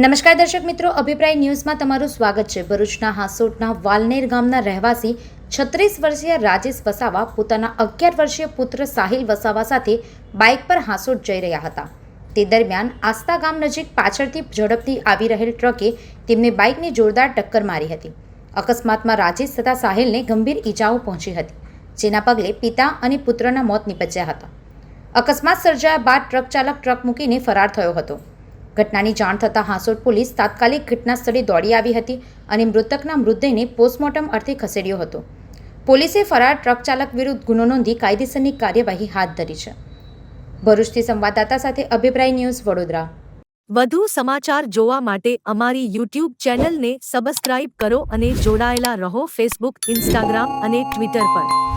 નમસ્કાર દર્શક મિત્રો, અભિપ્રાય ન્યૂઝમાં તમારું સ્વાગત છે. ભરૂચના હાંસોટના વાલનેર ગામના રહેવાસી છત્રીસ વર્ષીય રાજેશ વસાવા પોતાના અગિયાર વર્ષીય પુત્ર સાહિલ વસાવા સાથે બાઇક પર હાંસોટ જઈ રહ્યા હતા. તે દરમિયાન આસ્તા ગામ નજીક પાછળથી ઝડપથી આવી રહેલ ટ્રકે તેમને બાઇકને જોરદાર ટક્કર મારી હતી. અકસ્માતમાં રાજેશ તથા સાહિલને ગંભીર ઈજાઓ પહોંચી હતી, જેના પગલે પિતા અને પુત્રના મોત નીપજ્યા હતા. અકસ્માત સર્જાયા બાદ ટ્રક ચાલક ટ્રક મૂકીને ફરાર થયો હતો. ઘટનાની જાણ થતાં હાંસોટ પોલીસ તાત્કાલિક ઘટના સ્થળે દોડી આવી હતી અને મૃતકના મૃતદેહને પોસ્ટમોર્ટમ અર્થે ખસેડ્યો હતો. પોલીસે ફરાર ટ્રક ચાલક વિરુદ્ધ ગુનો નોંધી કાયદેસરની કાર્યવાહી હાથ ધરી છે. ભરૂચથી સંવાદદાતા સાથે અભિપ્રાય ન્યૂઝ વડોદરા. વધુ સમાચાર જોવા માટે અમારી યુટ્યુબ ચેનલને સબસ્ક્રાઇબ કરો અને જોડાયેલા રહો ફેસબુક, ઇન્સ્ટાગ્રામ અને ટ્વિટર પર.